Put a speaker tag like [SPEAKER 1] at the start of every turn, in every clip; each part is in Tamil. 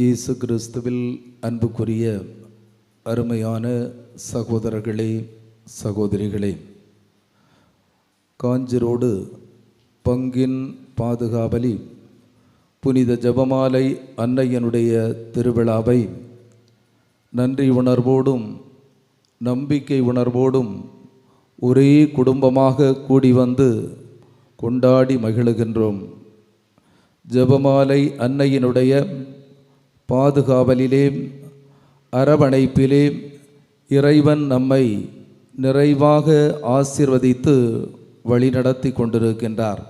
[SPEAKER 1] இயேசு கிறிஸ்துவில் அன்புக்குரிய அருமையான சகோதரர்களே சகோதரிகளே காஞ்சிரோடு பங்கின் பாதுகாவலி புனித ஜெபமாலை அன்னையனுடைய திருவிழாவை நன்றி உணர்வோடும் நம்பிக்கை உணர்வோடும் ஒரே குடும்பமாக கூடி வந்து கொண்டாடி மகிழுகின்றோம். ஜெபமாலை அன்னையினுடைய பாதுகாவலிலே அரவணைப்பிலே இறைவன் நம்மை நிறைவாக ஆசிர்வதித்து வழிநடத்தி கொண்டிருக்கின்றார்.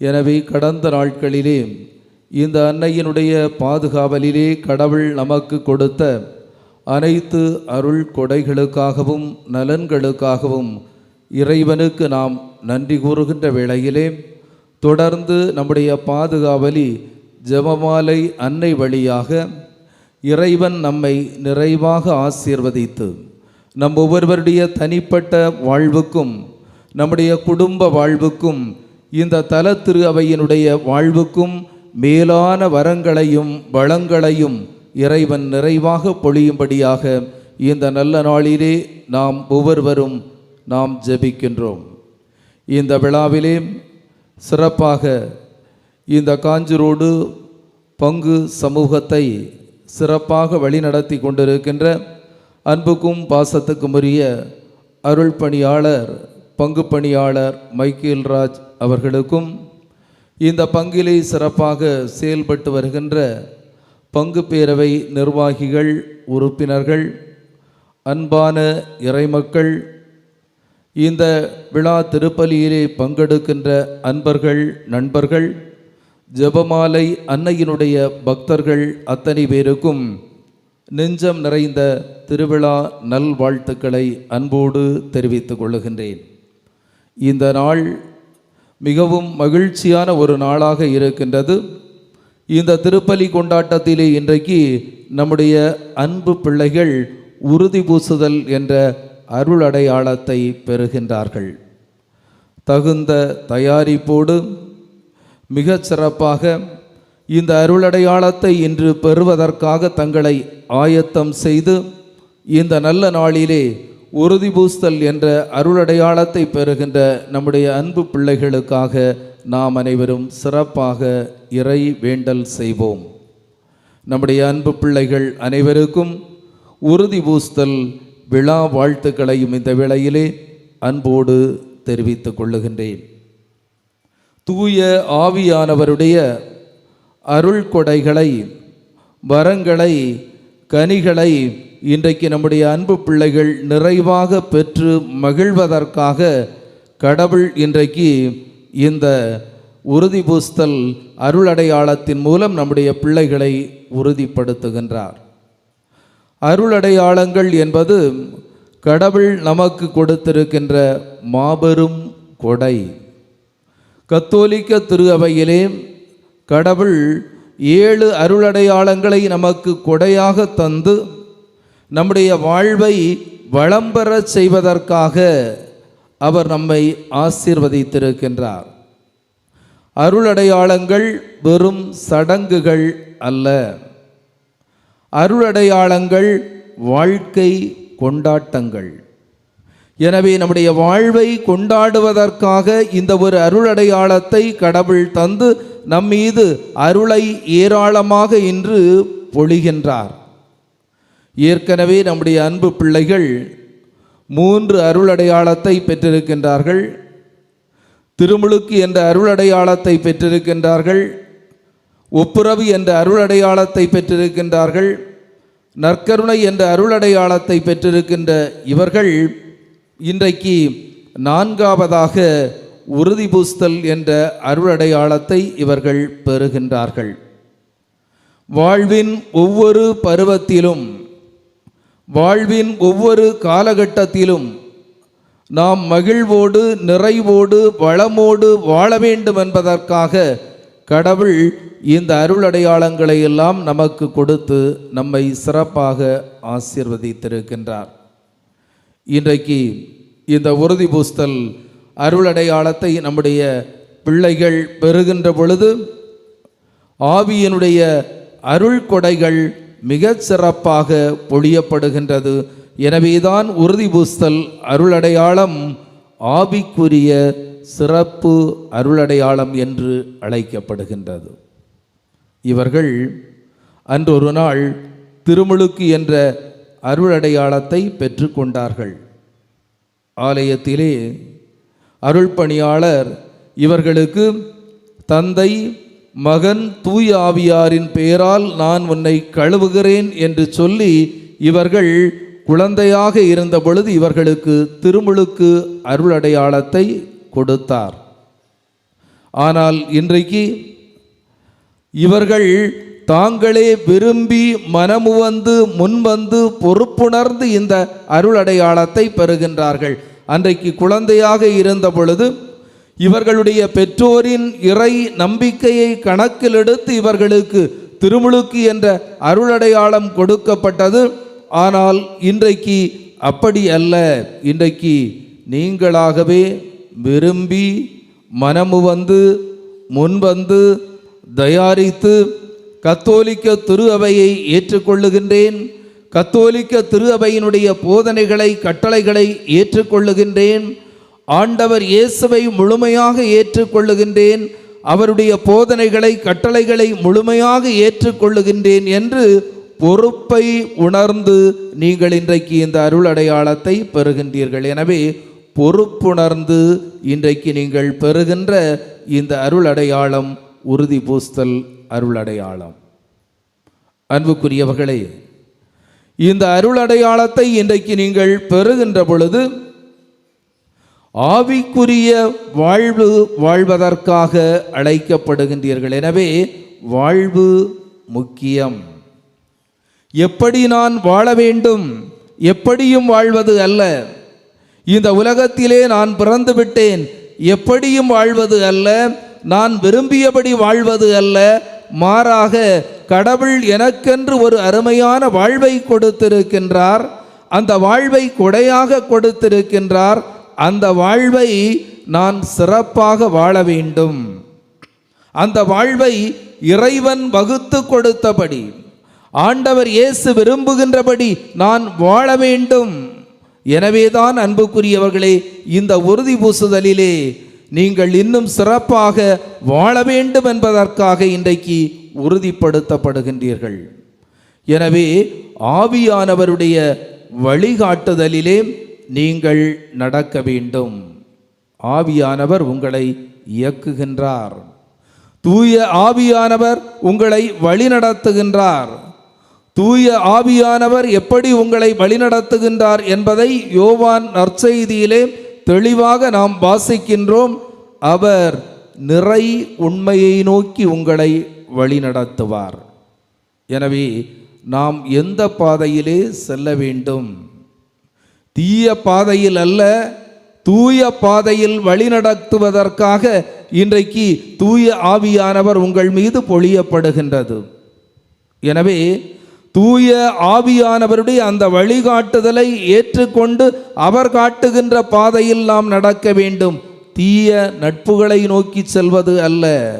[SPEAKER 1] எனவே கடந்த நாட்களிலே இந்த அன்னையினுடைய பாதுகாவலிலே கடவுள் நமக்கு கொடுத்த அனைத்து அருள் கொடைகளுக்காகவும் நலன்களுக்காகவும் இறைவனுக்கு நாம் நன்றி கூறுகின்ற வேளையிலே தொடர்ந்து நம்முடைய பாதுகாவலி ஜெபமாலை அன்னை வழியாக இறைவன் நம்மை நிறைவாக ஆசீர்வதித்து நம் ஒவ்வொருவருடைய தனிப்பட்ட வாழ்வுக்கும் நம்முடைய குடும்ப வாழ்வுக்கும் இந்த தல திரு அவையினுடைய வாழ்வுக்கும் மேலான வரங்களையும் வளங்களையும் இறைவன் நிறைவாக பொழியும்படியாக இந்த நல்ல நாளிலே நாம் ஒவ்வொருவரும் நாம் ஜெபிக்கின்றோம். இந்த விழாவிலே சிறப்பாக இந்த காஞ்சிரோடு பங்கு சமூகத்தை சிறப்பாக வழிநடத்தி கொண்டிருக்கின்ற அன்புக்கும் பாசத்துக்கும் உரிய அருள் பணியாளர் பங்கு பணியாளர் மைக்கேல் ராஜ் அவர்களுக்கும் இந்த பங்கிலே சிறப்பாக செயல்பட்டு வருகின்ற பங்கு பேரவை நிர்வாகிகள் உறுப்பினர்கள் அன்பான இறைமக்கள் இந்த விழா திருப்பலியிலே பங்கெடுக்கின்ற அன்பர்கள் நண்பர்கள் ஜெபமாலை அன்னையினுடைய பக்தர்கள் அத்தனை பேருக்கும் நெஞ்சம் நிறைந்த திருவிழா நல்வாழ்த்துக்களை அன்போடு தெரிவித்துக் கொள்ளுகின்றேன். இந்த நாள் மிகவும் மகிழ்ச்சியான ஒரு நாளாக இருக்கின்றது. இந்த திருப்பலி கொண்டாட்டத்திலே இன்றைக்கு நம்முடைய அன்பு பிள்ளைகள் உறுதி பூசுதல் என்ற அருள் அடையாளத்தை பெறுகின்றார்கள். தகுந்த தயாரிப்போடு மிகச் சிறப்பாக இந்த அருளடையாளத்தை இன்று பெறுவதற்காக தங்களை ஆயத்தம் செய்து இந்த நல்ல நாளிலே உறுதி பூஸ்தல் என்ற அருளடையாளத்தை பெறுகின்ற நம்முடைய அன்பு பிள்ளைகளுக்காக நாம் அனைவரும் சிறப்பாக இறை வேண்டல் செய்வோம். நம்முடைய அன்பு பிள்ளைகள் அனைவருக்கும் உறுதி பூஸ்தல் விழா வாழ்த்துக்களையும் இந்த வேளையிலே அன்போடு தெரிவித்துக் கொள்ளுகின்றேன். தூய ஆவியானவருடைய அருள் கொடைகளை வரங்களை கனிகளை இன்றைக்கு நம்முடைய அன்பு பிள்ளைகள் நிறைவாக பெற்று மகிழ்வதற்காக கடவுள் இன்றைக்கு இந்த உறுதி பூஸ்தல் அருளடையாளத்தின் மூலம் நம்முடைய பிள்ளைகளை உறுதிப்படுத்துகின்றார். அருளடையாளங்கள் என்பது கடவுள் நமக்கு கொடுத்திருக்கின்ற மாபெரும் கொடை. கத்தோலிக்க திரு அவையிலே கடவுள் ஏழு அருளடையாளங்களை நமக்கு கொடையாக தந்து நம்முடைய வாழ்வை வளம் பெறச் செய்வதற்காக அவர் நம்மை ஆசீர்வதித்திருக்கின்றார். அருளடையாளங்கள் வெறும் சடங்குகள் அல்ல. அருளடையாளங்கள் வாழ்க்கை கொண்டாட்டங்கள். எனவே நம்முடைய வாழ்வை கொண்டாடுவதற்காக இந்த ஒரு அருளடையாளத்தை கடவுள் தந்து நம்மீது அருளை ஏராளமாக இன்று பொழிகின்றார். ஏற்கனவே நம்முடைய அன்பு பிள்ளைகள் மூன்று அருளடையாளத்தை பெற்றிருக்கின்றார்கள். திருமுழுக்கு என்ற அருளடையாளத்தை பெற்றிருக்கின்றார்கள். ஒப்புரவு என்ற அருளடையாளத்தை பெற்றிருக்கின்றார்கள். நற்கருணை என்ற அருளடையாளத்தை பெற்றிருக்கின்ற இவர்கள் இன்றைக்கு நான்காவதாக உறுதி பூஸ்தல் என்ற அருளடையாளத்தை இவர்கள் பெறுகின்றார்கள். வாழ்வின் ஒவ்வொரு பருவத்திலும் வாழ்வின் ஒவ்வொரு காலகட்டத்திலும் நாம் மகிழ்வோடு நிறைவோடு வளமோடு வாழ வேண்டும் என்பதற்காக கடவுள் இந்த அருளடையாளங்களை எல்லாம் நமக்கு கொடுத்து நம்மை சிறப்பாக ஆசீர்வதித்திருக்கின்றார். இன்றைக்கு இந்த உறுதி பூஸ்தல் அருளடையாளத்தை நம்முடைய பிள்ளைகள் பெறுகின்ற பொழுது ஆவியினுடைய அருள் கொடைகள் மிகச் சிறப்பாக பொழியப்படுகின்றது. எனவேதான் உறுதி பூஸ்தல் அருளடையாளம் ஆவிக்குரிய சிறப்பு அருளடையாளம் என்று அழைக்கப்படுகின்றது. இவர்கள் அன்றொரு நாள் திருமுழுக்கு என்ற அருளடையாளத்தை பெற்றுக்கொண்டார்கள். ஆலயத்திலே அருள் பணியாளர் இவர்களுக்கு தந்தை மகன் தூய ஆவியாரின் பெயரால் நான் உன்னை கழுவுகிறேன் என்று சொல்லி இவர்கள் குழந்தையாக இருந்த பொழுது இவர்களுக்கு திருமுழுக்கு அருளடையாளத்தை கொடுத்தார். ஆனால் இன்றைக்கு இவர்கள் தாங்களே விரும்பி மனமுவந்து முன்வந்து பொறுப்புணர்ந்து இந்த அருள் அடையாளத்தை பெறுகின்றார்கள். அன்றைக்கு குழந்தையாக இருந்த பொழுது இவர்களுடைய பெற்றோரின் இறை நம்பிக்கையை கணக்கில் எடுத்து இவர்களுக்கு திருமுழுக்கு என்ற அருளடையாளம் கொடுக்கப்பட்டது. ஆனால் இன்றைக்கு அப்படி அல்ல. இன்றைக்கு நீங்களாகவே விரும்பி மனமு வந்து முன்வந்து தயாரித்து கத்தோலிக்க திரு அவையை ஏற்றுக்கொள்ளுகின்றேன். கத்தோலிக்க திரு அவையினுடைய போதனைகளை கட்டளைகளை ஏற்றுக்கொள்ளுகின்றேன். ஆண்டவர் இயேசுவை முழுமையாக ஏற்றுக்கொள்ளுகின்றேன். அவருடைய போதனைகளை கட்டளைகளை முழுமையாக ஏற்றுக்கொள்ளுகின்றேன் என்று பொறுப்பை உணர்ந்து நீங்கள் இன்றைக்கு இந்த அருள் அடையாளத்தை பெறுகின்றீர்கள். எனவே பொறுப்புணர்ந்து இன்றைக்கு நீங்கள் பெறுகின்ற இந்த அருள் அடையாளம் உறுதி பூஸ்தல் அருள் அடையாளம் அன்புக்குரியவர்களே இந்த அருளடையாளத்தை இன்றைக்கு நீங்கள் பெறுகின்ற பொழுது ஆவிக்குரிய வாழ்வு வாழ்வதற்காக அழைக்கப்படுகின்றீர்கள். எனவே வாழ்வு முக்கியம். எப்படி நான் வாழ வேண்டும்? எப்படியும் வாழ்வது அல்ல. இந்த உலகத்திலே நான் பிறந்து விட்டேன். எப்படியும் வாழ்வது அல்ல. நான் விரும்பியபடி வாழ்வது அல்ல. மாறாக கடவுள் எனக்கென்று ஒரு அருமையான வாழ்வை கொடுத்திருக்கின்றார் அந்த வாழ்வை கொடையாக கொடுத்திருக்கின்றார் அந்த வாழ்வை நான் சிறப்பாக வாழ வேண்டும். அந்த வாழ்வை இறைவன் வகுத்து கொடுத்தபடி ஆண்டவர் இயேசு விரும்புகின்றபடி நான் வாழ வேண்டும். எனவேதான் அன்புக்குரியவர்களே இந்த உறுதி பூசுதலிலே நீங்கள் இன்னும் சிறப்பாக வாழ வேண்டும் என்பதற்காக இன்றைக்கு உறுதிப்படுத்தப்படுகின்றீர்கள். எனவே ஆவியானவருடைய வழிகாட்டுதலிலே நீங்கள் நடக்க வேண்டும். ஆவியானவர் உங்களை இயக்குகின்றார். தூய ஆவியானவர் உங்களை வழிநடத்துகின்றார். தூய ஆவியானவர் எப்படி உங்களை வழிநடத்துகின்றார் என்பதை யோவான் நற்செய்தியிலே தெளிவாக நாம் வாசிக்கின்றோம். அவர் நிறை உண்மையை நோக்கி உங்களை வழிநடத்துவார். எனவே நாம் எந்த பாதையிலே செல்ல வேண்டும்? தீய பாதையில் அல்ல தூய பாதையில் வழிநடத்துவதற்காக இன்றைக்கு தூய ஆவியானவர் உங்கள் மீது பொழியப்படுகின்றது. எனவே தூய ஆவியானவருடைய அந்த வழிகாட்டுதலை ஏற்றுக்கொண்டு அவர் காட்டுகின்ற பாதையில் நாம் நடக்க வேண்டும். தீய நட்புகளை நோக்கி செல்வது அல்ல.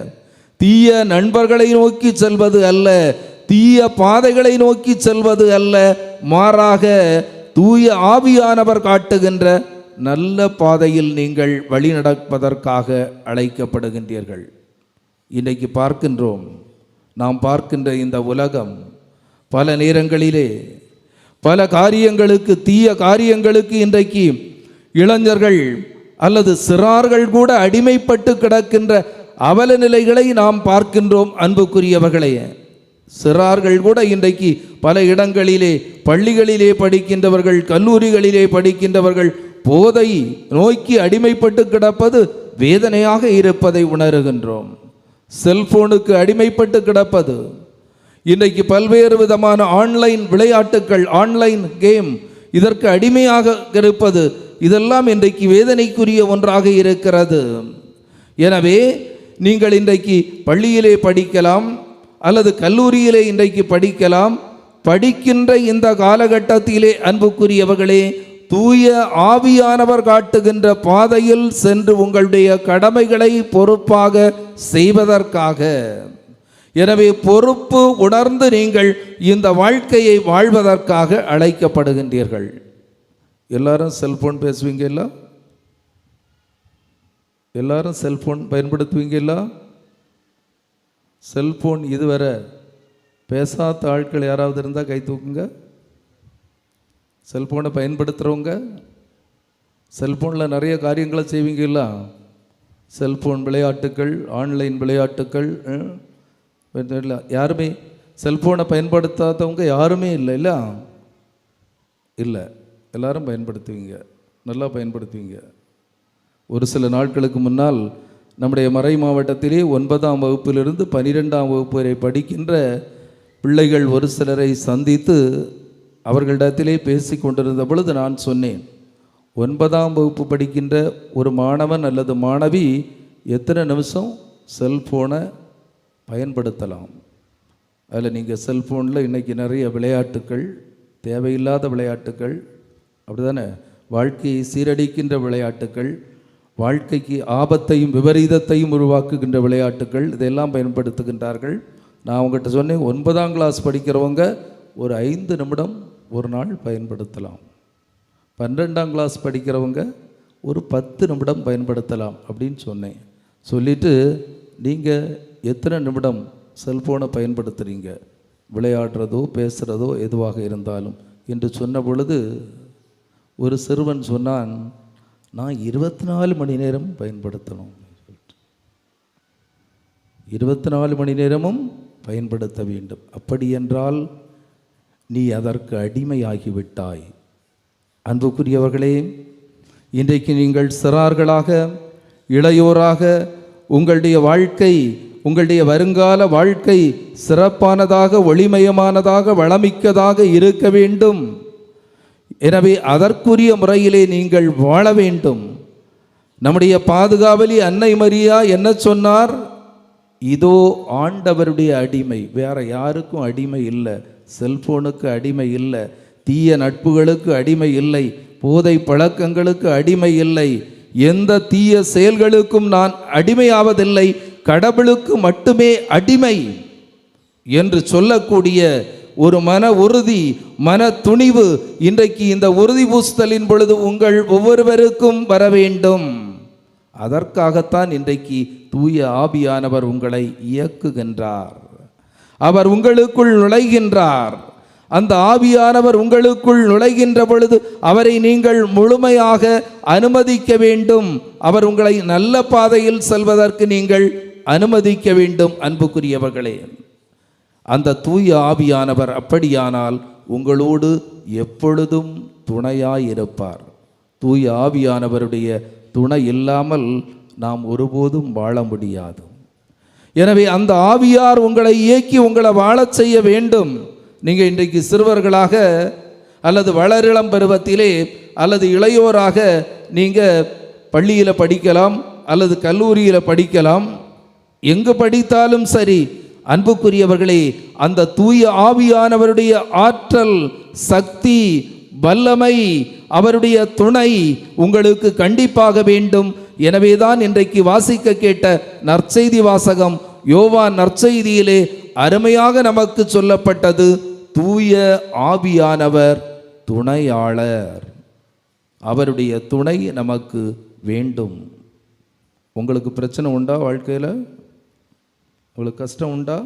[SPEAKER 1] தீய நண்பர்களை நோக்கி செல்வது அல்ல. தீய பாதைகளை நோக்கி செல்வது அல்ல. மாறாக தூய ஆவியானவர் காட்டுகின்ற நல்ல பாதையில் நீங்கள் வழி நடப்பதற்காக அழைக்கப்படுகின்றீர்கள். இன்றைக்கு பார்க்கின்றோம். நாம் பார்க்கின்ற இந்த உலகம் பல நேரங்களிலே பல காரியங்களுக்கு தீய காரியங்களுக்கு இன்றைக்கு இளைஞர்கள் அல்லது சிறார்கள் கூட அடிமைப்பட்டு கிடக்கின்ற அவல நிலைகளை நாம் பார்க்கின்றோம் அன்புக்குரியவர்களே. சிறார்கள் கூட இன்றைக்கு பல இடங்களிலே பள்ளிகளிலே படிக்கின்றவர்கள் கல்லூரிகளிலே படிக்கின்றவர்கள் போதை நோக்கி அடிமைப்பட்டு கிடப்பது வேதனையாக இருப்பதை உணருகின்றோம். செல்போனுக்கு அடிமைப்பட்டு கிடப்பது இன்றைக்கு பல்வேறு விதமான ஆன்லைன் விளையாட்டுக்கள் ஆன்லைன் கேம் இதற்கு அடிமையாக இருப்பது இதெல்லாம் இன்றைக்கு வேதனைக்குரிய ஒன்றாக இருக்கிறது. எனவே நீங்கள் இன்றைக்கு பள்ளியிலே படிக்கலாம் அல்லது கல்லூரியிலே இன்றைக்கு படிக்கலாம் படிக்கின்ற இந்த காலகட்டத்திலே அன்புக்குரியவர்களே தூய ஆவியானவர் காட்டுகின்ற பாதையில் சென்று உங்களுடைய கடமைகளை பொறுப்பாக செய்வதற்காக. எனவே பொறுப்பு உணர்ந்து நீங்கள் இந்த வாழ்க்கையை வாழ்வதற்காக அழைக்கப்படுகின்றீர்கள். எல்லாரும் செல்ஃபோன் பேசுவீங்க இல்லை எல்லாரும் செல்ஃபோன் பயன்படுத்துவீங்க இல்லை செல்ஃபோன் இதுவரை பேசாத ஆட்கள் யாராவது இருந்தால் கை தூக்குங்க. செல்ஃபோனை பயன்படுத்துகிறவங்க செல்ஃபோனில் நிறைய காரியங்களை செய்வீங்களா? செல்ஃபோன் விளையாட்டுக்கள் ஆன்லைன் விளையாட்டுக்கள் இல்ல, யாருமே செல்ஃபோனை பயன்படுத்தாதவங்க யாருமே இல்லை இல்லை? இல்லை. எல்லாரும் பயன்படுத்துவீங்க. நல்லா பயன்படுத்துவீங்க. ஒரு சில நாட்களுக்கு முன்னால் நம்முடைய மறை மாவட்டத்திலே ஒன்பதாம் வகுப்பிலிருந்து பனிரெண்டாம் வகுப்பு வரை படிக்கின்ற பிள்ளைகள் ஒரு சிலரை சந்தித்து அவர்களிடத்திலே பேசி கொண்டிருந்த பொழுது நான் சொன்னேன் ஒன்பதாம் வகுப்பு படிக்கின்ற ஒரு மாணவன் அல்லது மாணவி எத்தனை நிமிஷம் செல்ஃபோனை பயன்படுத்தலாம். அதில் நீங்கள் செல்ஃபோனில் இன்றைக்கி நிறைய விளையாட்டுக்கள் தேவையில்லாத விளையாட்டுக்கள் அப்படிதானே? வாழ்க்கையை சீரடிக்கின்ற விளையாட்டுக்கள் வாழ்க்கைக்கு ஆபத்தையும் விபரீதத்தையும் உருவாக்குகின்ற விளையாட்டுகள் இதெல்லாம் பயன்படுத்துகின்றார்கள். நான் உங்கள்கிட்ட சொன்னேன் ஒன்பதாம் கிளாஸ் படிக்கிறவங்க ஒரு ஐந்து நிமிடம் ஒரு நாள் பயன்படுத்தலாம். பன்னிரெண்டாம் கிளாஸ் படிக்கிறவங்க ஒரு பத்து நிமிடம் பயன்படுத்தலாம் அப்படின்னு சொன்னேன். சொல்லிவிட்டு நீங்கள் எத்தனை நிமிடம் செல்ஃபோனை பயன்படுத்துகிறீங்க விளையாடுறதோ பேசுகிறதோ எதுவாக இருந்தாலும். என்று சொன்ன பொழுது ஒரு சிறுவன் சொன்னான் நான் இருபத்தி நாலு மணி நேரம் பயன்படுத்தணும். இருபத்தி நாலு மணி நேரமும் பயன்படுத்த வேண்டும். அப்படி என்றால் நீ அதற்கு அடிமையாகிவிட்டாய். அன்புக்குரியவர்களே இன்றைக்கு நீங்கள் சிறார்களாக இளையோராக உங்களுடைய வாழ்க்கை உங்களுடைய வருங்கால வாழ்க்கை சிறப்பானதாக ஒளிமயமானதாக வளமிக்கதாக இருக்க வேண்டும். எனவே அதற்குரிய முறையிலே நீங்கள் வாழ வேண்டும். நம்முடைய பாதுகாவலி அன்னை மரியா என்ன சொன்னார்? இதோ ஆண்டவருடைய அடிமை. வேற யாருக்கும் அடிமை இல்லை. செல்போனுக்கு அடிமை இல்லை. தீய நட்புகளுக்கு அடிமை இல்லை. போதை பழக்கங்களுக்கு அடிமை இல்லை. எந்த தீய செயல்களுக்கும் நான் அடிமையாவதில்லை. கடவுளுக்கு மட்டுமே அடிமை என்று சொல்லக்கூடிய ஒரு மன உறுதி மன துணிவு இன்றைக்கு இந்த உறுதி பூசுதலின் பொழுது உங்கள் ஒவ்வொருவருக்கும் வர வேண்டும். அதற்காகத்தான் இன்றைக்கு தூய ஆவியானவர் உங்களை இயக்குகின்றார். அவர் உங்களுக்குள் நுழைகின்றார். அந்த ஆவியானவர் உங்களுக்குள் நுழைகின்ற பொழுது அவரை நீங்கள் முழுமையாக அனுமதிக்க வேண்டும். அவர் உங்களை நல்ல பாதையில் செல்வதற்கு நீங்கள் அனுமதிக்க வேண்டும் அன்புக்குரியவர்களே. அந்த தூய ஆவியானவர் அப்படியானால் உங்களோடு எப்பொழுதும் துணையாயிருப்பார். தூய ஆவியானவருடைய துணை இல்லாமல் நாம் ஒருபோதும் வாழ முடியாது. எனவே அந்த ஆவியார் உங்களை இயக்கி உங்களை வாழச் செய்ய வேண்டும். நீங்கள் இன்றைக்கு சிறுவர்களாக அல்லது வளரிளம் பருவத்திலே அல்லது இளையோராக நீங்கள் பள்ளியில் படிக்கலாம் அல்லது கல்லூரியில் படிக்கலாம். எங்கு படித்தாலும் சரி அன்புக்குரியவர்களே அந்த தூய ஆவியானவருடைய ஆற்றல் சக்தி வல்லமை அவருடைய துணை உங்களுக்கு கண்டிப்பாக வேண்டும். எனவேதான் இன்றைக்கு வாசிக்க கேட்ட நற்செய்தி வாசகம் யோவான் நற்செய்தியிலே அருமையாக நமக்கு சொல்லப்பட்டது தூய ஆவியானவர் துணையாளர். அவருடைய துணை நமக்கு வேண்டும். உங்களுக்கு பிரச்சனை உண்டா வாழ்க்கையில்? உங்களுக்கு கஷ்டம் உண்டா?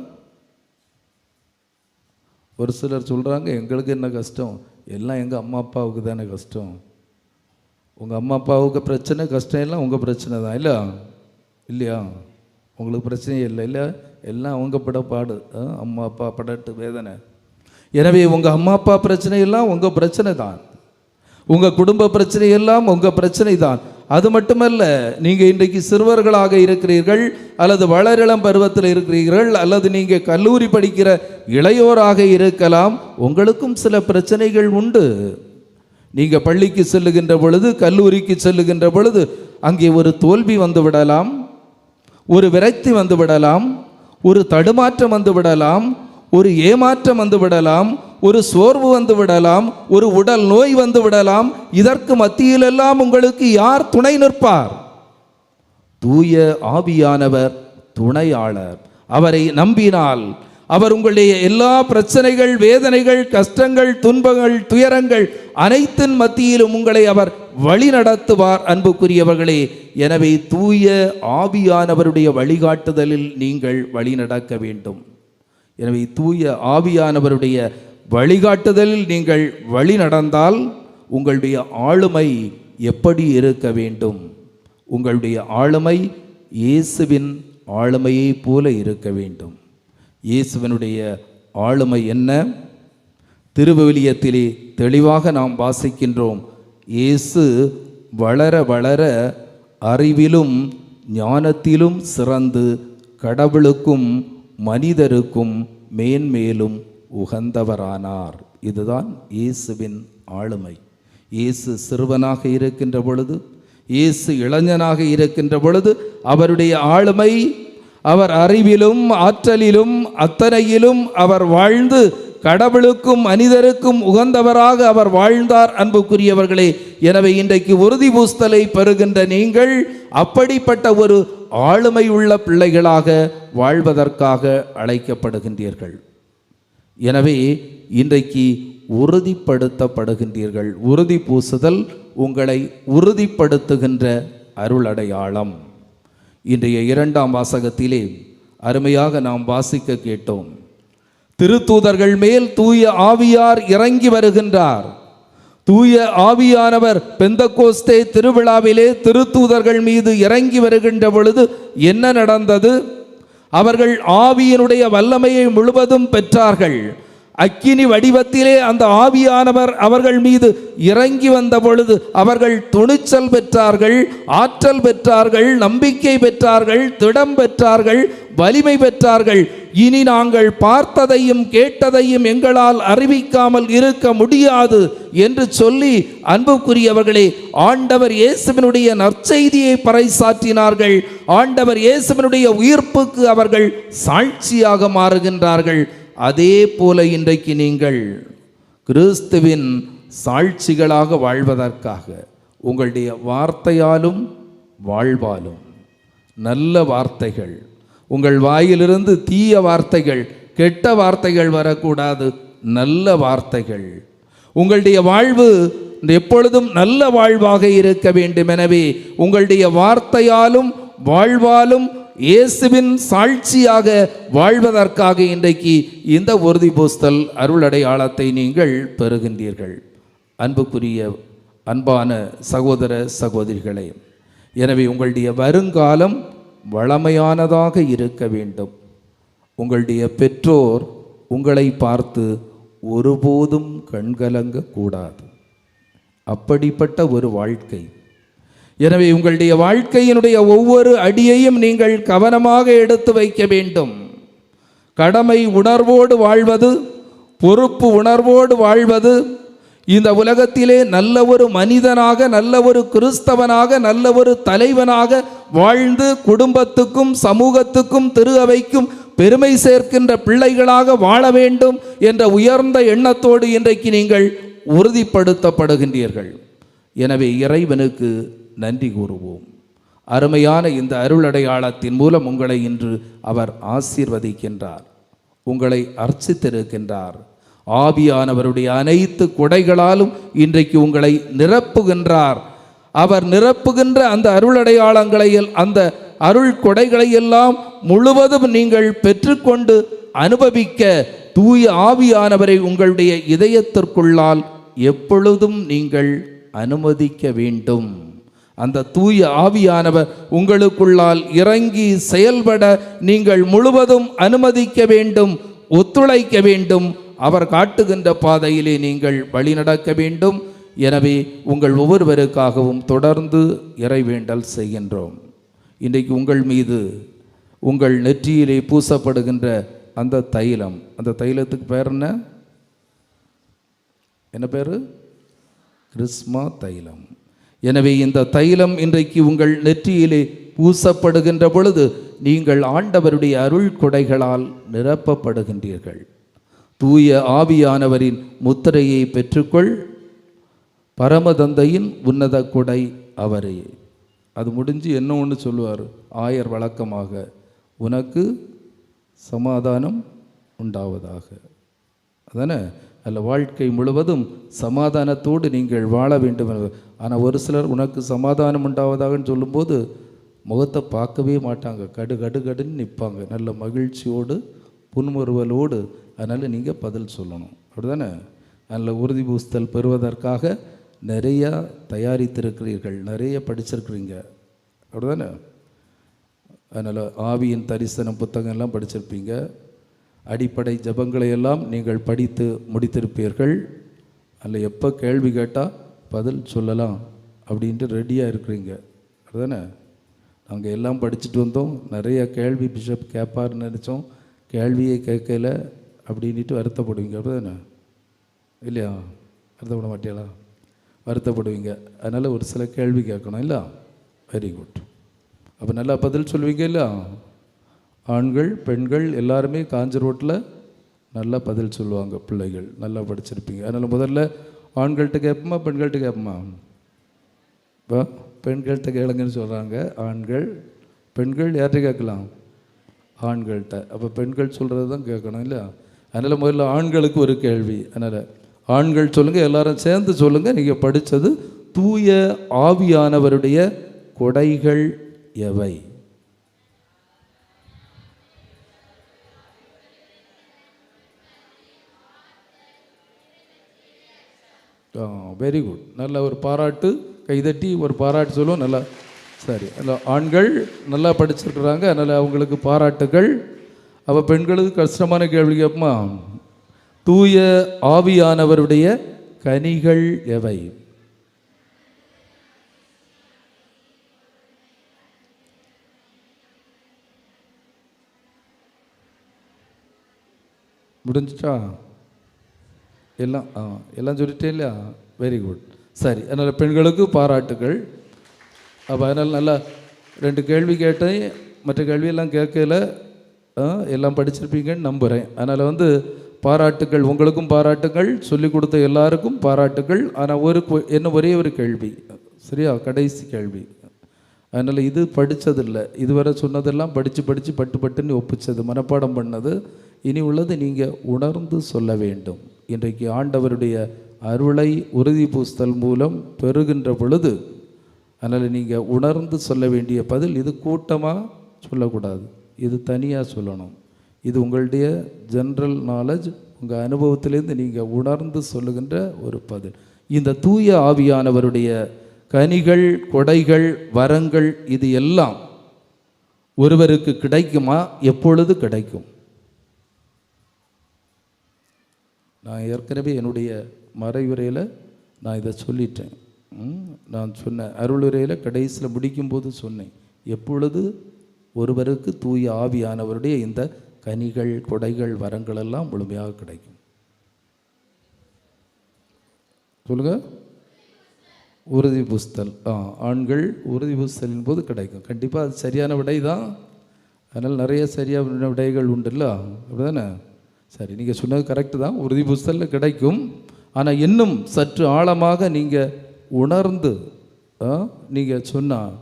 [SPEAKER 1] ஒரு சிலர் சொல்கிறாங்க எங்களுக்கு என்ன கஷ்டம்? எல்லாம் எங்கள் அம்மா அப்பாவுக்கு தானே கஷ்டம். உங்கள் அம்மா அப்பாவுக்கு பிரச்சனை கஷ்டம் எல்லாம் உங்கள் பிரச்சனை தான் இல்லை இல்லையா? உங்களுக்கு பிரச்சனையே இல்லை இல்லை எல்லாம் அவங்க பட பாடு ஆ, அம்மா அப்பா படட்டு வேதனை. எனவே உங்கள் அம்மா அப்பா பிரச்சனை எல்லாம் உங்கள் பிரச்சனை தான். உங்கள் குடும்ப பிரச்சனை எல்லாம் உங்கள் பிரச்சனை தான். அது மட்டுமல்ல நீங்கள் இன்றைக்கு சிறுவர்களாக இருக்கிறீர்கள் அல்லது வளரிளம் பருவத்தில் இருக்கிறீர்கள் அல்லது நீங்கள் கல்லூரி படிக்கிற இளையோராக இருக்கலாம் உங்களுக்கும் சில பிரச்சனைகள் உண்டு. நீங்கள் பள்ளிக்கு செல்லுகின்ற பொழுது கல்லூரிக்கு செல்லுகின்ற பொழுது அங்கே ஒரு தோல்வி வந்து விடலாம் ஒரு விரக்தி வந்து விடலாம் ஒரு தடுமாற்றம் வந்து விடலாம் ஒரு ஏமாற்றம் வந்து விடலாம் ஒரு சோர்வு வந்து விடலாம் ஒரு உடல் நோய் வந்து விடலாம் இதற்கு மத்தியிலெல்லாம் உங்களுக்கு யார் துணை நிற்பார்? தூய ஆவியானவர் துணையாளர். அவரை நம்பினால் அவர் உங்களுடைய எல்லா பிரச்சனைகள் வேதனைகள் கஷ்டங்கள் துன்பங்கள் துயரங்கள் அனைத்தின் மத்தியிலும் உங்களை அவர் வழி நடத்துவார் அன்புக்குரியவர்களே. எனவே தூய ஆவியானவருடைய வழிகாட்டுதலில் நீங்கள் வழி நடக்க வேண்டும். எனவே தூய ஆவியானவருடைய வழிகாட்டுதலில் நீங்கள் வழி நடந்தால் உங்களுடைய ஆளுமை எப்படி இருக்க வேண்டும்? உங்களுடைய ஆளுமை இயேசுவின் ஆளுமையைப் போல இருக்க வேண்டும். இயேசுவினுடைய ஆளுமை என்ன? திருவவிலியத்திலே தெளிவாக நாம் வாசிக்கின்றோம். இயேசு வளர வளர அறிவிலும் ஞானத்திலும் சிறந்து கடவுளுக்கும் மனிதருக்கும் மேன்மேலும் உகந்தவரானார். இதுதான் இயேசுவின் ஆளுமை. இயேசு சிறுவனாக இருக்கின்ற பொழுது இயேசு இளைஞனாக இருக்கின்ற பொழுது அவருடைய ஆளுமை அவர் அறிவிலும் ஆற்றலிலும் அத்தனையிலும் அவர் வாழ்ந்து கடவுளுக்கும் மனிதருக்கும் உகந்தவராக அவர் வாழ்ந்தார். அன்புக்குரியவர்களே எனவே இன்றைக்கு உறுதி பூஸ்தலை பெறுகின்ற நீங்கள் அப்படிப்பட்ட ஒரு ஆளுமை உள்ள பிள்ளைகளாக வாழ்வதற்காக அழைக்கப்படுகின்றீர்கள். எனவே இன்றைக்கு உறுதிப்படுத்தப்படுகின்றீர்கள். உறுதி பூசுதல் உங்களை உறுதிப்படுத்துகின்ற அருளடையாளம். இன்றைய இரண்டாம் வாசகத்திலே அருமையாக நாம் வாசிக்க கேட்டோம். திருத்தூதர்கள் மேல் தூய ஆவியார் இறங்கி வருகின்றார். தூய ஆவியானவர் பெந்தகோஸ்தே திருவிழாவிலே திருத்தூதர்கள் மீது இறங்கி வருகின்ற பொழுது என்ன நடந்தது? அவர்கள் ஆவியினுடைய வல்லமையை முழுவதும் பெற்றார்கள். அக்கினி வடிவத்திலே அந்த ஆவியானவர் அவர்கள் மீது இறங்கி வந்த பொழுது அவர்கள் துணிச்சல் பெற்றார்கள் ஆற்றல் பெற்றார்கள் நம்பிக்கை பெற்றார்கள் திடம் பெற்றார்கள். வலிமை பெற்றார்கள். இனி நாங்கள் பார்த்ததையும் கேட்டதையும் எங்களால் அறிவிக்காமல் இருக்க முடியாது என்று சொல்லி அன்புக்குரியவர்களே ஆண்டவர் இயேசுவினுடைய நற்செய்தியை பறைசாற்றினார்கள். ஆண்டவர் இயேசுவினுடைய உயிர்ப்புக்கு அவர்கள் சாட்சியாக மாறுகின்றார்கள். அதே போல இன்றைக்கு நீங்கள் கிறிஸ்துவின் சாட்சிகளாக வாழ்வதற்காக உங்களுடைய வார்த்தையாலும் வாழ்வாலும் நல்ல வார்த்தைகள் உங்கள் வாயிலிருந்து தீய வார்த்தைகள் கெட்ட வார்த்தைகள் வரக்கூடாது. நல்ல வார்த்தைகள். உங்களுடைய வாழ்வு எப்பொழுதும் நல்ல வாழ்வாக இருக்க வேண்டும். எனவே உங்களுடைய வார்த்தையாலும் வாழ்வாலும் இயேசுவின் சாட்சியாக வாழ்வதற்காக இன்றைக்கு இந்த உறுதி பூஸ்தல் அருளடையாளத்தை நீங்கள் பெறுகின்றீர்கள். அன்புக்குரிய அன்பான சகோதர சகோதரிகளே எனவே உங்களுடைய வருங்காலம் வளமையானதாக இருக்க வேண்டும். உங்களுடைய பெற்றோர் உங்களை பார்த்து ஒருபோதும் கண்கலங்க கூடாது. அப்படிப்பட்ட ஒரு வாழ்க்கை. எனவே உங்களுடைய வாழ்க்கையினுடைய ஒவ்வொரு அடியையும் நீங்கள் கவனமாக எடுத்து வைக்க வேண்டும். கடமை உணர்வோடு வாழ்வது பொறுப்பு உணர்வோடு வாழ்வது இந்த உலகத்திலே நல்ல ஒரு மனிதனாக நல்ல ஒரு கிறிஸ்தவனாக நல்ல ஒரு தலைவனாக வாழ்ந்து குடும்பத்துக்கும் சமூகத்துக்கும் திரு அவைக்கும் பெருமை சேர்க்கின்ற பிள்ளைகளாக வாழ வேண்டும் என்ற உயர்ந்த எண்ணத்தோடு இன்றைக்கு நீங்கள் உறுதிப்படுத்தப்படுகின்றீர்கள். எனவே இறைவனுக்கு நன்றி கூறுவோம். அருமையான இந்த அருளடையாளத்தின் மூலம் உங்களை இன்று அவர் ஆசீர்வதிக்கின்றார். உங்களை அர்ச்சித்திருக்கின்றார். ஆவியானவருடைய அனைத்து கொடைகளாலும் இன்றைக்கு உங்களை நிரப்புகின்றார். அவர் நிரப்புகின்ற அந்த அருளடையாளங்களை அந்த அருள் கொடைகளை எல்லாம் முழுவதும் நீங்கள் பெற்றுக்கொண்டு அனுபவிக்க தூய ஆவியானவரை உங்களுடைய இதயத்திற்குள்ளால் எப்பொழுதும் நீங்கள் அனுமதிக்க வேண்டும். அந்த தூய ஆவியானவர் உங்களுக்குள்ளால் இறங்கி செயல்பட நீங்கள் முழுவதும் அனுமதிக்க வேண்டும் ஒத்துழைக்க வேண்டும். அவர் காட்டுகின்ற பாதையிலே நீங்கள் வழிநடக்க வேண்டும். எனவே உங்கள் ஒவ்வொருவருக்காகவும் தொடர்ந்து இறைவேண்டல் செய்கின்றோம். இன்றைக்கு உங்கள் மீது உங்கள் நெற்றியிலே பூசப்படுகின்ற அந்த தைலம் அந்த தைலத்துக்கு பேர் என்ன? என்ன பேர்? கிறிஸ்மா தைலம். எனவே இந்த தைலம் இன்றைக்கு உங்கள் நெற்றியிலே பூசப்படுகின்ற பொழுது நீங்கள் ஆண்டவருடைய அருள் கொடைகளால் நிரப்பப்படுகின்றீர்கள். தூய ஆவியானவரின் முத்திரையை பெற்றுக்கொள். பரமதந்தையின் உன்னத கொடை அவரே. அது முடிஞ்சு என்ன ஒன்று சொல்லுவார்? ஆயர் வழக்கமாக உனக்கு சமாதானம் உண்டாவதாக. அதானே? அல்ல வாழ்க்கை முழுவதும் சமாதானத்தோடு நீங்கள் வாழ வேண்டும். ஆனால் ஒரு சிலர் உனக்கு சமாதானம் உண்டாவதாகன்னு சொல்லும்போது முகத்தை பார்க்கவே மாட்டாங்க. கடு கடு கடுன்னு நிற்பாங்க நல்ல மகிழ்ச்சியோடு புன்முறுவலோடு அதனால் நீங்கள் பதில் சொல்லணும். அப்படிதானே? அதில் உறுதி பூஸ்தல் பெறுவதற்காக நிறையா தயாரித்திருக்கிறீர்கள் நிறைய படிச்சிருக்கிறீங்க. அப்படிதானே? அதனால் ஆவியின் தரிசனம் புத்தகம் எல்லாம் படிச்சிருப்பீங்க. அடிப்படை ஜபங்களை எல்லாம் நீங்கள் படித்து முடித்திருப்பீர்கள். அதில் எப்போ கேள்வி கேட்டால் பதில் சொல்லலாம் அப்படின்ட்டு ரெடியாக இருக்கிறீங்க. அதுதானே நாங்கள் எல்லாம் படிச்சுட்டு வந்தோம். நிறைய கேள்வி பிஷப் கேட்பார்னு நினச்சோம். கேள்வியே கேட்கல. அப்படின்ட்டு வருத்தப்படுவீங்க. அப்படிதானே? இல்லையா? வருத்தப்பட மாட்டியாளா வருத்தப்படுவீங்க. அதனால் ஒரு சில கேள்வி கேட்கணும். இல்லை வெரி குட் அப்போ நல்லா பதில் சொல்லுவீங்க இல்லை ஆண்கள் பெண்கள் எல்லாருமே காஞ்ச ரோட்டில் நல்லா பதில் சொல்லுவாங்க பிள்ளைகள். நல்லா படிச்சிருப்பீங்க. அதனால் முதல்ல ஆண்கள்கிட்ட கேட்போமா பெண்கள்கிட்ட கேட்போமா? இப்போ பெண்கள்கிட்ட கேளுங்கன்னு சொல்கிறாங்க ஆண்கள் பெண்கள் யார்கிட்ட கேட்கலாம்? ஆண்கள்கிட்ட அப்போ பெண்கள் சொல்கிறது தான் கேட்கணும் இல்லையா? அதனால் முதல்ல ஆண்களுக்கு ஒரு கேள்வி. அதனால் ஆண்கள் சொல்லுங்கள் எல்லாரும் சேர்ந்து சொல்லுங்கள் நீங்கள் படித்தது தூய ஆவியானவருடைய கொடைகள் எவை? வெரி குட் நல்ல ஒரு பாராட்டு. கைதட்டி ஒரு பாராட்டு சொல்லுவோம் நல்லா சரி. நல்ல ஆண்கள் நல்லா படிச்சிருக்கிறாங்க அதனால் அவங்களுக்கு பாராட்டுகள். அப்போ பெண்களுக்கு கஷ்டமான கேள்வி கேட்போமா தூய ஆவியானவருடைய கனிகள் எவை? முடிஞ்சிட்டா எல்லாம் ஆ எல்லாம் சொல்லிட்டே இல்லையா? வெரி குட் சரி அதனால் பெண்களுக்கு பாராட்டுகள். அப்போ அதனால் நல்லா ரெண்டு கேள்வி கேட்டேன். மற்ற கேள்வியெல்லாம் கேட்கல. எல்லாம் படிச்சிருப்பீங்கன்னு நம்புகிறேன் அதனால் வந்து பாராட்டுகள் உங்களுக்கும் பாராட்டுகள் சொல்லிக் கொடுத்த எல்லாருக்கும் பாராட்டுகள் ஆனால் ஒரு என்ன ஒரே ஒரு கேள்வி. சரியா? கடைசி கேள்வி. அதனால் இது படித்ததில்லை இதுவரை சொன்னதெல்லாம் படித்து படித்து பட்டு பட்டுன்னு ஒப்பிச்சது மனப்பாடம் பண்ணது. இனி உள்ளது நீங்கள் உணர்ந்து சொல்ல வேண்டும். இன்றைக்கு ஆண்டவருடைய அருளை உறுதி பூஸ்தல் மூலம் பெறுகின்ற பொழுது அதனால் நீங்கள் உணர்ந்து சொல்ல வேண்டிய பதில் இது கூட்டமாக சொல்லக்கூடாது. இது தனியாக சொல்லணும். இது உங்களுடைய ஜென்ரல் நாலேஜ் உங்கள் அனுபவத்திலேருந்து நீங்கள் உணர்ந்து சொல்லுகின்ற ஒரு பதில். இந்த தூய ஆவியானவருடைய கனிகள் கொடைகள் வரங்கள் இது எல்லாம் ஒருவருக்கு கிடைக்குமா? எப்பொழுது கிடைக்கும்? நான் ஏற்கனவே என்னுடைய மறைவுரையில் நான் இதை சொல்லிட்டேன். நான் சொன்ன அருளுரையில் கடைசியில் முடிக்கும்போது சொன்னேன். எப்பொழுது ஒருவருக்கு தூய ஆவியானவருடைய இந்த கனிகள் கொடைகள் வரங்கள் எல்லாம் முழுமையாக கிடைக்கும். சொல்லுங்க. உறுதி புஸ்தல் ஆ ஆண்கள் உறுதி புஸ்தலின் போது கிடைக்கும். கண்டிப்பாக அது சரியான விடை தான். அதனால் நிறைய சரியான விடைகள் உண்டுல்ல அப்படிதானே? சரி நீங்கள் சொன்னது கரெக்டு தான். உறுதி புஸ்தலில் கிடைக்கும். ஆனால் இன்னும் சற்று ஆழமாக நீங்கள் உணர்ந்து நீங்கள் சொன்னால்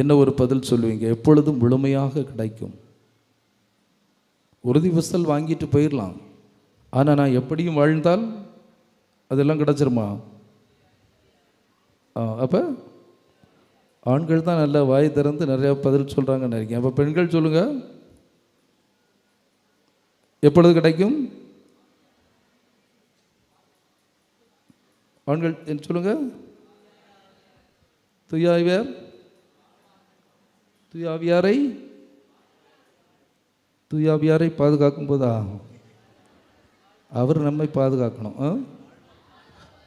[SPEAKER 1] என்ன ஒரு பதில் சொல்லுவீங்க? எப்பொழுதும் முழுமையாக கிடைக்கும். உறுதி புஸ்தல் வாங்கிட்டு போயிடலாம் ஆனால் நான் எப்படியும் வாழ்ந்தால் அதெல்லாம் கிடச்சிருமா? அப்போ ஆண்கள் தான் நல்லா வாய் திறந்து நிறையா பதில் சொல்கிறாங்கன்னு நினைக்கிறேன். அப்போ பெண்கள் சொல்லுங்கள் எப்பொழுது கிடைக்கும்? ஆண்கள் சொல்லுங்கள் துய்யாய்வர் துயாவியார் துயாவியாரை துயாவியாரை பாதுகாக்கும் போதா அவர் நம்மை பாதுகாக்கணும். ஆ?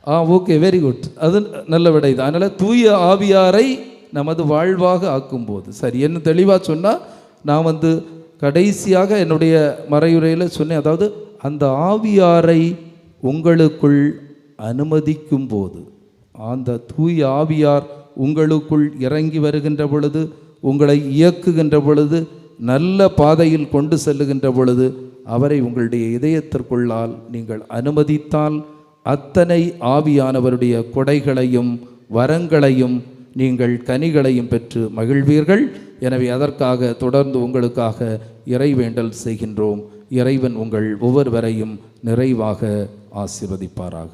[SPEAKER 1] ஆ ஓகே வெரி குட் அது நல்ல விடை தான். அதனால் தூய ஆவியாரை நமது வாழ்வாக ஆக்கும்போது. சரி என்ன தெளிவாக சொன்னால் நான் வந்து கடைசியாக என்னுடைய மறையுரையில் சொன்னேன். அதாவது அந்த ஆவியாரை உங்களுக்குள் அனுமதிக்கும் போது அந்த தூய ஆவியார் உங்களுக்குள் இறங்கி வருகின்ற பொழுது உங்களை இயக்குகின்ற பொழுது நல்ல பாதையில் கொண்டு செல்லுகின்ற பொழுது அவரை உங்களுடைய இதயத்திற்குள்ளால் நீங்கள் அனுமதித்தால் அத்தனை ஆவியானவருடைய கொடைகளையும் வரங்களையும் நீங்கள் கனிகளையும் பெற்று மகிழ்வீர்கள். எனவே அதற்காக தொடர்ந்து உங்களுக்காக இறைவேண்டல் செய்கின்றோம். இறைவன் உங்கள் ஒவ்வொருவரையும் நிறைவாக ஆசிர்வதிப்பாராக.